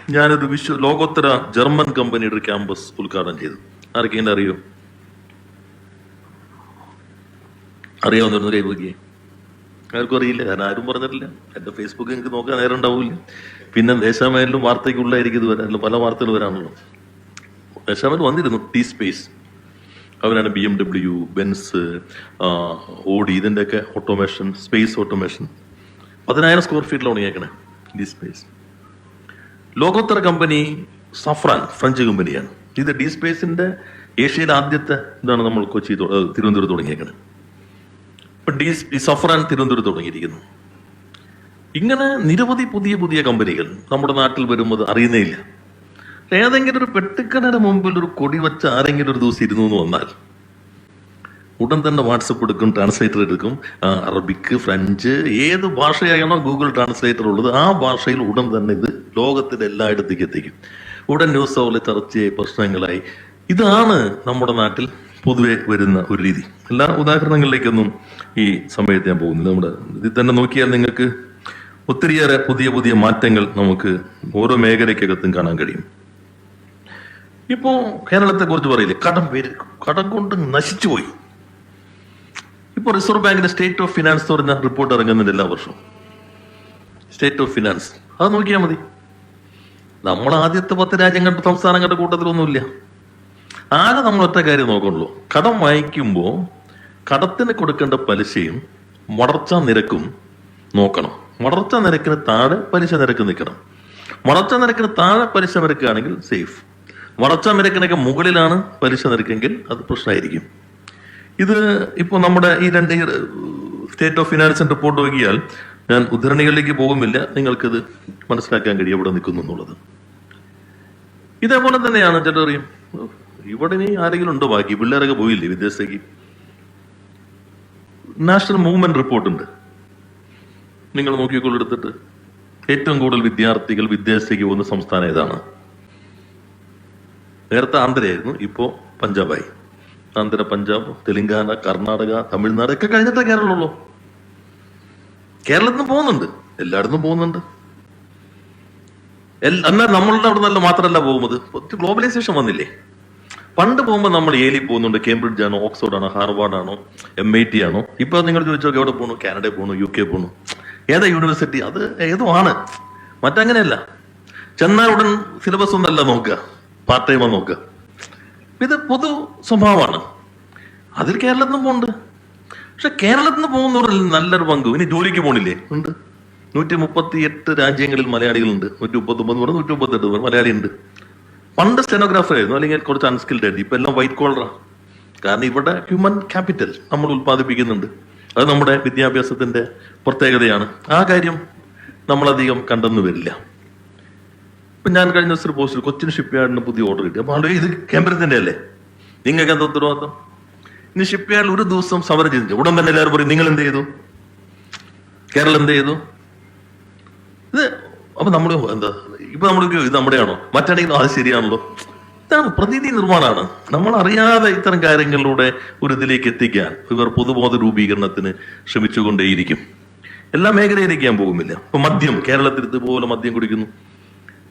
ഞാനൊരു വിശ്വ ലോകോത്തര ജർമ്മൻ കമ്പനിയുടെ ഒരു ക്യാമ്പസ് ഉദ്ഘാടനം ചെയ്തു. ആർക്കെങ്കിലും അറിയോ? അറിയാവുന്ന കൈ നോക്കിയേ. ആർക്കും അറിയില്ല. കാരണം ആരും പറഞ്ഞിട്ടില്ല. എന്റെ ഫേസ്ബുക്ക് എനിക്ക് നോക്കാൻ നേരം ഉണ്ടാവില്ല. പിന്നെ ദേശാമേലും വാർത്തയ്ക്കുള്ളായിരിക്കും ഇത് വരാൻ. പല വാർത്തകൾ വരാനുള്ളൂ ദേശാമേൽ വന്നിരുന്നു ടി സ്പേസ് അവരാണ് B M W Benz Audi ഇതിന്റെയൊക്കെ ഓട്ടോമേഷൻ സ്പേസ് ഓട്ടോമേഷൻ പതിനായിരം സ്ക്വയർ ഫീറ്റിൽ ഉണങ്ങിയേക്കണേ ഡി സ്പേസ് ലോകോത്തര കമ്പനി സഫ്രാൻ ഫ്രഞ്ച് കമ്പനിയാണ് ഇത് ഡി സ്പേസിന്റെ ഏഷ്യയിലെ ആദ്യത്തെ ഇതാണ് നമ്മൾ കൊച്ചി തിരുവനന്തപുരത്ത് തുടങ്ങിയേക്കണേ ഇപ്പം ഡി സഫ്രാൻ തിരുവനന്തപുരത്ത് തുടങ്ങിയിരിക്കുന്നു ഇങ്ങനെ നിരവധി പുതിയ പുതിയ കമ്പനികൾ നമ്മുടെ നാട്ടിൽ വരുമ്പോൾ അറിയുന്നേ ഇല്ല. ഏതെങ്കിലും ഒരു പെട്ടിക്കടയുടെ മുമ്പിൽ ഒരു കൊടി വെച്ച് ആരെങ്കിലും ഒരു ദിവസം ഇരുന്നു എന്ന് വന്നാൽ ഉടൻ തന്നെ വാട്സപ്പ് എടുക്കും ട്രാൻസ്ലേറ്റർ എടുക്കും. അറബിക്ക് ഫ്രഞ്ച് ഏത് ഭാഷയാണോ ഗൂഗിൾ ട്രാൻസ്ലേറ്റർ ഉള്ളത് ആ ഭാഷയിൽ ഉടൻ തന്നെ ഇത് ലോകത്തിന്റെ എല്ലായിടത്തേക്ക് എത്തിക്കും. ഉടൻ ന്യൂസ് അവറിൽ ചർച്ചയായി പ്രശ്നങ്ങളായി. ഇതാണ് നമ്മുടെ നാട്ടിൽ പൊതുവെ വരുന്ന ഒരു രീതി. എല്ലാ ഉദാഹരണങ്ങളിലേക്കൊന്നും ഈ സമയത്ത് ഞാൻ പോകുന്നില്ല. നമ്മുടെ ഇതിൽ തന്നെ നോക്കിയാൽ നിങ്ങൾക്ക് ഒത്തിരിയേറെ പുതിയ പുതിയ മാറ്റങ്ങൾ നമുക്ക് ഓരോ മേഖലയ്ക്കകത്തും കാണാൻ കഴിയും. ഇപ്പോ കേരളത്തെ കുറിച്ച് പറയില്ലേ? കടം പേര് കടം കൊണ്ട് നശിച്ചു പോയി. ഇപ്പൊ റിസർവ് ബാങ്കിന്റെ സ്റ്റേറ്റ് ഓഫ് ഫിനാൻസ് എന്ന് പറഞ്ഞ റിപ്പോർട്ട് ഇറങ്ങുന്നുണ്ട് എല്ലാ വർഷവും. State of finance. അത് നോക്കിയാൽ മതി. നമ്മൾ ആദ്യത്തെ പത്ത് രാജ്യങ്ങളുടെ സംസ്ഥാനങ്ങളുടെ കൂട്ടത്തിലൊന്നുമില്ല. ആകെ നമ്മൾ ഒറ്റ കാര്യം നോക്കുള്ളൂ കടം വാങ്ങിക്കുമ്പോൾ കടത്തിന് കൊടുക്കേണ്ട പലിശയും മുടർച്ച നിരക്കും നോക്കണം. മുടർച്ച നിരക്കിന് താഴെ പലിശ നിരക്ക് നിൽക്കണം. മുടർച്ച നിരക്കിന് താഴെ പലിശ നിരക്കുകയാണെങ്കിൽ സേഫ്. വളർച്ചാ നിരക്കിനൊക്കെ മുകളിലാണ് പലിശ നിരക്കെങ്കിൽ അത് പ്രശ്നമായിരിക്കും. ഇത് ഇപ്പോൾ നമ്മുടെ ഈ രണ്ട് സ്റ്റേറ്റ് ഓഫ് ഫിനാൻസിന്റെ റിപ്പോർട്ട് നോക്കിയാൽ ഞാൻ ഉദ്ധരണികളിലേക്ക് പോകുന്നില്ല. നിങ്ങൾക്കിത് മനസ്സിലാക്കാൻ കഴിയും ഇവിടെ നിൽക്കുന്നു എന്നുള്ളത്. ഇതേപോലെ തന്നെയാണ് ചേട്ടാ പറയും ഇവിടെ ഇനി ആരെങ്കിലും ഉണ്ടോ? ബാക്കി പിള്ളേരൊക്കെ പോയില്ലേ വിദേശത്തേക്ക്? നാഷണൽ മൂവ്മെന്റ് റിപ്പോർട്ടുണ്ട് നിങ്ങൾ നോക്കിക്കൊള്ളെടുത്തിട്ട് ഏറ്റവും കൂടുതൽ വിദ്യാർത്ഥികൾ വിദേശത്തേക്ക് പോകുന്ന സംസ്ഥാനം ഏതാണ്? നേരത്തെ ആന്ധ്രയായിരുന്നു ഇപ്പോ പഞ്ചാബായി. ആന്ധ്ര പഞ്ചാബ് തെലുങ്കാന കർണാടക തമിഴ്നാട് ഒക്കെ കഴിഞ്ഞിട്ടേ കേരളമുള്ളൂ. കേരളത്തിൽ നിന്ന് പോകുന്നുണ്ട് എല്ലായിടത്തും പോകുന്നുണ്ട്. എന്നാൽ നമ്മളുടെ അവിടെ നല്ല മാത്രമല്ല പോകുന്നത് ഗ്ലോബലൈസേഷൻ വന്നില്ലേ? പണ്ട് പോകുമ്പോൾ നമ്മൾ ഏലി പോകുന്നുണ്ട് കേംബ്രിഡ്ജ് ആണോ ഓക്സ്ഫോർഡ് ആണോ ഹാർവാർഡ് ആണോ എം ഐ ടി ആണോ? ഇപ്പൊ നിങ്ങൾ ചോദിച്ചോ എവിടെ പോകണു കാനഡ പോകണു യു കെ പോകണു ഏതാ യൂണിവേഴ്സിറ്റി അത് ഏതുമാണ് മറ്റങ്ങനെയല്ല. ചെന്നാൽ ഉടൻ സിലബസ് ഒന്നല്ല നോക്കുക. പാർട്ട് ടൈമാ നോക്കുക ഇത് പൊതു സ്വഭാവമാണ്. അതിൽ കേരളത്തിൽ നിന്ന് പോകുന്നുണ്ട് പക്ഷെ കേരളത്തിൽ നിന്ന് പോകുന്നവരിൽ നല്ലൊരു പങ്ക്. ഇനി ജോലിക്ക് പോണില്ലേ? ഉണ്ട്. നൂറ്റി മുപ്പത്തി എട്ട് രാജ്യങ്ങളിൽ മലയാളികളുണ്ട്. നൂറ്റി മുപ്പത്തൊമ്പത് പറഞ്ഞു നൂറ്റി മുപ്പത്തെട്ട് പേർ മലയാളി ഉണ്ട് പണ്ട് സ്റ്റെനോഗ്രാഫർ ആയിരുന്നു. അല്ലെങ്കിൽ കുറച്ച് അൺസ്കിൽഡ് ആയിരുന്നു. ഇപ്പൊ എല്ലാം വൈറ്റ് കോളറാണ് കാരണം ഇവിടെ ഹ്യൂമൻ ക്യാപിറ്റൽ നമ്മൾ ഉത്പാദിപ്പിക്കുന്നുണ്ട് അത് നമ്മുടെ വിദ്യാഭ്യാസത്തിന്റെ പ്രത്യേകതയാണ്. ആ കാര്യം നമ്മളധികം കണ്ടെന്ന് വരില്ല. ഇപ്പൊ ഞാൻ കഴിഞ്ഞ ദിവസം പോസ്റ്റിൽ പോസ്റ്റ് കൊച്ചിൻ ഷിപ്പ് യാർഡിന് പുതിയ ഓർഡർ കിട്ടി. അപ്പൊ ആളുകൾ ഇത് കേന്ദ്രത്തിന്റെ അല്ലേ നിങ്ങൾക്ക് എന്താ ഉത്തരവാദിത്തം? ഇനി ഷിപ്പ് യാർഡിൽ ഒരു ദിവസം സമരം ചെയ്തിട്ട് ഉടൻ തന്നെ എല്ലാവരും പറയും നിങ്ങൾ എന്ത് ചെയ്തു? കേരളം എന്ത് ചെയ്തു? ഇത് അപ്പൊ നമ്മൾ എന്താ ഇപ്പൊ നമ്മൾ ഇത് നമ്മുടെയാണോ? മറ്റാണെങ്കിലും അത് ശരിയാണല്ലോ. ഇതാണ് പ്രതീതി നിർമ്മാണമാണ്. നമ്മൾ അറിയാതെ ഇത്തരം കാര്യങ്ങളിലൂടെ ഒരു ഇതിലേക്ക് എത്തിക്കാൻ ഇവർ പൊതുബോധ രൂപീകരണത്തിന് ശ്രമിച്ചുകൊണ്ടേയിരിക്കും. എല്ലാ മേഖലയിലേക്ക് ഞാൻ പോകുന്നില്ല. ഇപ്പൊ മദ്യം കേരളത്തിൽ ഇതുപോലെ മദ്യം കുടിക്കുന്നു.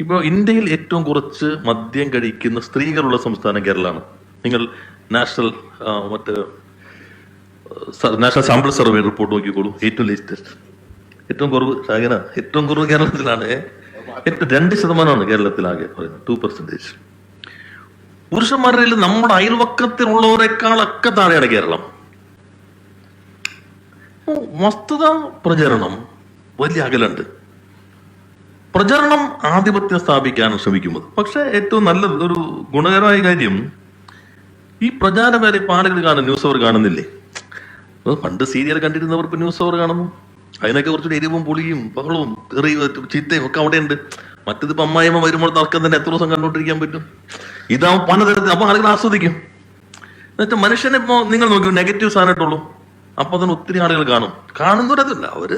ഇപ്പൊ ഇന്ത്യയിൽ ഏറ്റവും കുറച്ച് മദ്യം കഴിക്കുന്ന സ്ത്രീകളുള്ള സംസ്ഥാനം കേരളമാണ്. നിങ്ങൾ നാഷണൽ മറ്റേ നാഷണൽ സാമ്പിൾ സർവേ റിപ്പോർട്ട് നോക്കിക്കോളൂ. ഏറ്റവും ലേറ്റസ്റ്റ് ഏറ്റവും കുറവ് ഷാഗന ഏറ്റവും കുറവ് കേരളത്തിലാണ്. ഏറ്റവും രണ്ട് ശതമാനമാണ് കേരളത്തിലാകെ പറയുന്നത്. ടു പെർസെന്റേജ് പുരുഷന്മാരുടെ നമ്മുടെ അയൽവക്കത്തിലുള്ളവരെക്കാളൊക്കെ താഴെയാണ് കേരളം. വസ്തുത പ്രചരണം വലിയ അകലുണ്ട്. പ്രചരണം ആധിപത്യം സ്ഥാപിക്കാൻ ശ്രമിക്കുന്നത്. പക്ഷേ ഏറ്റവും നല്ല ഒരു ഗുണകരമായ കാര്യം ഈ പ്രചാര വേല ഇപ്പൊ ആളുകൾ കാണും ന്യൂസ് അവർ കാണുന്നില്ലേ? പണ്ട് സീരിയൽ കണ്ടിരുന്നവർ ഇപ്പൊ ന്യൂസ് അവർ കാണുന്നു. അതിനൊക്കെ കുറച്ചുകൂടി എരിവും പുളിയും ബഹളവും എറിയും ചീത്തയും ഒക്കെ അവിടെ ഉണ്ട്. മറ്റതിപ്പോ അമ്മായിമ്മ വരുമ്പോൾ തർക്കം തന്നെ എത്ര ദിവസം കണ്ടോണ്ടിരിക്കാൻ പറ്റും? ഇതാവും പലതരത്തിൽ അപ്പൊ ആളുകൾ ആസ്വദിക്കും. എന്നുവെച്ചാൽ മനുഷ്യനെ ഇപ്പോ നിങ്ങൾ നോക്കൂ നെഗറ്റീവ് സാധനമായിട്ടുള്ളൂ അപ്പൊ തന്നെ ഒത്തിരി ആളുകൾ കാണും. കാണുന്നവരതല്ല അവർ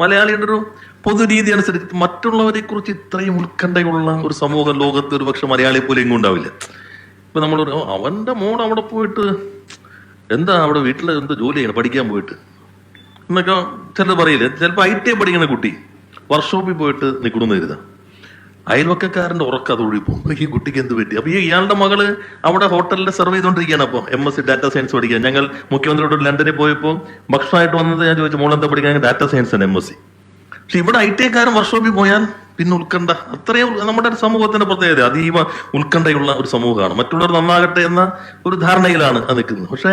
മലയാളിയുടെ ഒരു പൊതു രീതി അനുസരിച്ച് മറ്റുള്ളവരെ കുറിച്ച് ഇത്രയും ഉത്കണ്ഠയുള്ള ഒരു സമൂഹ ലോകത്ത് ഒരു പക്ഷെ മലയാളിയെ പോലെ എങ്ങും ഉണ്ടാവില്ല. ഇപ്പൊ നമ്മൾ അവന്റെ മോൾ അവിടെ പോയിട്ട് എന്താ അവിടെ വീട്ടിൽ എന്താ ജോലി ചെയ്യണം പഠിക്കാൻ പോയിട്ട്? എന്നൊക്കെ ചിലർ പറയില്ല? ചിലപ്പോ ഐ ടി പഠിക്കുന്ന കുട്ടി വർക്ക്ഷോപ്പിൽ പോയിട്ട് നിൽക്കണമെന്ന് കരുതാം. അയൽവക്കക്കാരന്റെ ഉറക്കം അത് ഒഴിപ്പോ ഈ കുട്ടിക്ക് എന്ത് പറ്റി? അപ്പൊ ഈ ഇയാളുടെ മകൾ അവിടെ ഹോട്ടലിൽ സെർവ് ചെയ്തോണ്ടിരിക്കുകയാണ് അപ്പൊ M S C data science പഠിക്കാൻ. ഞങ്ങൾ മുഖ്യമന്ത്രിയോട് ലണ്ടനിൽ പോയപ്പോൾ ഭക്ഷണമായിട്ട് വന്നത് ഞാൻ ചോദിച്ചു മോളെന്താ പഠിക്കാൻ? ഡാറ്റാ സയൻസ് ആണ് എം എസ് സി പക്ഷെ ഇവിടെ ഐ ടി ഐക്കാരൻ വർക്ക്ഷോപ്പിൽ പോയാൽ പിന്നെ ഉത്കണ്ഠ അത്രയും നമ്മുടെ സമൂഹത്തിന്റെ പ്രത്യേകത. അതീവ ഉത്കണ്ഠയുള്ള ഒരു സമൂഹമാണ്. മറ്റുള്ളവർ നന്നാകട്ടെ എന്ന ഒരു ധാരണയിലാണ് അത് നിൽക്കുന്നത്. പക്ഷേ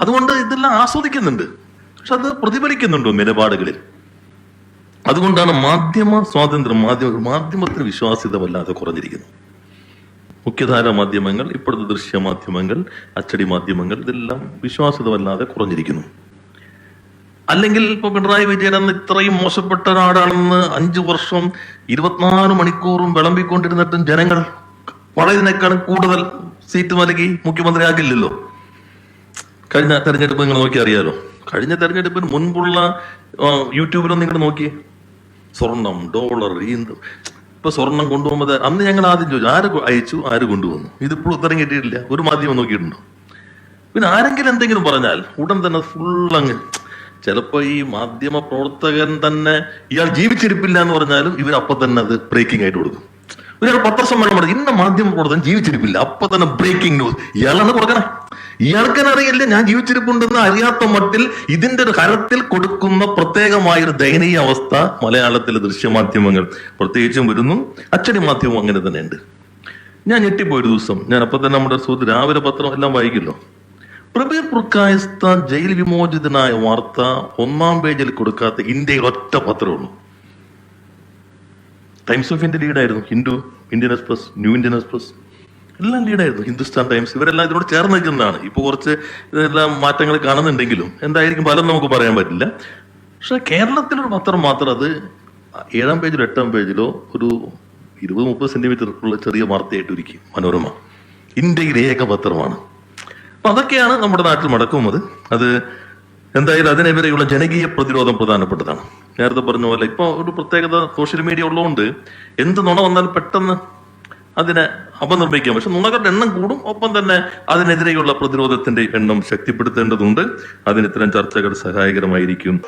അതുകൊണ്ട് ഇതെല്ലാം ആസ്വദിക്കുന്നുണ്ട്. പക്ഷെ അത് പ്രതിഫലിക്കുന്നുണ്ടോ നിലപാടുകളിൽ. അതുകൊണ്ടാണ് മാധ്യമ സ്വാതന്ത്ര്യം മാധ്യമ മാധ്യമത്തിന് വിശ്വാസ്യത വല്ലാതെ കുറഞ്ഞിരിക്കുന്നു മുഖ്യധാര മാധ്യമങ്ങൾ ഇപ്പോഴത്തെ ദൃശ്യ മാധ്യമങ്ങൾ അച്ചടി മാധ്യമങ്ങൾ ഇതെല്ലാം വിശ്വാസ്യത വല്ലാതെ കുറഞ്ഞിരിക്കുന്നു. അല്ലെങ്കിൽ ഇപ്പൊ പിണറായി വിജയൻ അന്ന് ഇത്രയും മോശപ്പെട്ട ഒരാളാണെന്ന് അഞ്ചു വർഷം ഇരുപത്തിനാല് മണിക്കൂറും വിളമ്പിക്കൊണ്ടിരുന്നിട്ടും ജനങ്ങൾ വളരെതിനേക്കാളും കൂടുതൽ സീറ്റ് നൽകി മുഖ്യമന്ത്രിയാക്കില്ലല്ലോ കഴിഞ്ഞ തെരഞ്ഞെടുപ്പ് നിങ്ങൾ നോക്കി അറിയാലോ കഴിഞ്ഞ തെരഞ്ഞെടുപ്പിന് മുൻപുള്ള യൂട്യൂബിലും നിങ്ങൾ നോക്കി സ്വർണം ഡോളർ ഈ ഇപ്പൊ സ്വർണം കൊണ്ടുപോകുമ്പോൾ അന്ന് ഞങ്ങൾ ആദ്യം ചോദിച്ചു ആര് അയച്ചു ആര് കൊണ്ടുവന്നു? ഇതിപ്പോഴും ഉത്തരം കിട്ടിയിട്ടില്ല. ഒരു മാധ്യമം നോക്കിയിട്ടുണ്ടോ. പിന്നെ ആരെങ്കിലും എന്തെങ്കിലും പറഞ്ഞാൽ ഉടൻ തന്നെ ഫുൾ അങ്ങ് ചിലപ്പോ ഈ മാധ്യമ പ്രവർത്തകൻ തന്നെ ഇയാൾ ജീവിച്ചിരിപ്പില്ല എന്ന് പറഞ്ഞാലും ഇവർ അപ്പൊ തന്നെ അത് ബ്രേക്കിംഗ് ആയിട്ട് കൊടുക്കും. ഇയാൾ പത്രസമ്മേളനം പറഞ്ഞു ഇന്ന മാധ്യമ പ്രവർത്തനം ജീവിച്ചിരിപ്പില്ല. അപ്പൊ തന്നെ ബ്രേക്കിംഗ് ന്യൂസ് ഇയാളാണ് കൊടുക്കണേ. ഇയാൾക്കാൻ അറിയില്ല ഞാൻ ജീവിച്ചിരിപ്പുണ്ടെന്ന് അറിയാത്ത മട്ടിൽ ഇതിന്റെ ഒരു ഹരത്തിൽ കൊടുക്കുന്ന പ്രത്യേകമായ ഒരു ദയനീയ അവസ്ഥ മലയാളത്തിലെ ദൃശ്യമാധ്യമങ്ങൾ. പ്രത്യേകിച്ചും വരുന്നു. അച്ചടി മാധ്യമം അങ്ങനെ തന്നെ ഉണ്ട് ഞാൻ ഞെട്ടിപ്പോയൊരു ദിവസം. ഞാൻ അപ്പൊ തന്നെ നമ്മുടെ സുഹൃത്ത് രാവിലെ പത്രം എല്ലാം വായിക്കല്ലോ പ്രബീർ പുർക്കായസ്ഥ ജയിൽ വിമോചിതനായ വാർത്ത ഒന്നാം പേജിൽ കൊടുക്കാത്ത ഇന്ത്യയിൽ ഒറ്റ പത്രമുള്ളൂ Times of India ലീഡായിരുന്നു Hindu Indian Express New Indian Express എല്ലാം ലീഡായിരുന്നു ഹിന്ദുസ്ഥാൻ ടൈംസ് ഇവരെല്ലാം ഇതിനോട് ചേർന്ന് നിൽക്കുന്നതാണ്. ഇപ്പൊ കുറച്ച് ഇതെല്ലാം മാറ്റങ്ങൾ കാണുന്നുണ്ടെങ്കിലും എന്തായിരിക്കും ഫലം നമുക്ക് പറയാൻ പറ്റില്ല. പക്ഷെ കേരളത്തിലൊരു പത്രം മാത്രം അത് ഏഴാം പേജിലോ എട്ടാം പേജിലോ ഒരു ഇരുപത് മുപ്പത് സെന്റിമീറ്റർ ഉള്ള ചെറിയ വാർത്തയായിട്ട് ഒരുക്കി. മനോരമ. ഇന്ത്യയിലെ ഏക പത്രമാണ്. അപ്പൊ അതൊക്കെയാണ് നമ്മുടെ നാട്ടിൽ നടക്കുന്നത് അത് എന്തായാലും അതിനെതിരെയുള്ള ജനകീയ പ്രതിരോധം പ്രധാനപ്പെട്ടതാണ്. നേരത്തെ പറഞ്ഞ പോലെ ഇപ്പൊ ഒരു പ്രത്യേകത സോഷ്യൽ മീഡിയ ഉള്ളതുകൊണ്ട് എന്ത് നുണ വന്നാലും പെട്ടെന്ന് അതിനെ അപനിർമ്മിക്കാം പക്ഷെ നുണകളുടെ എണ്ണം കൂടും. ഒപ്പം തന്നെ അതിനെതിരെയുള്ള പ്രതിരോധത്തിന്റെ എണ്ണം ശക്തിപ്പെടുത്തേണ്ടതുണ്ട്. അതിന് ഇത്തരം ചർച്ചകൾ സഹായകരമായിരിക്കും.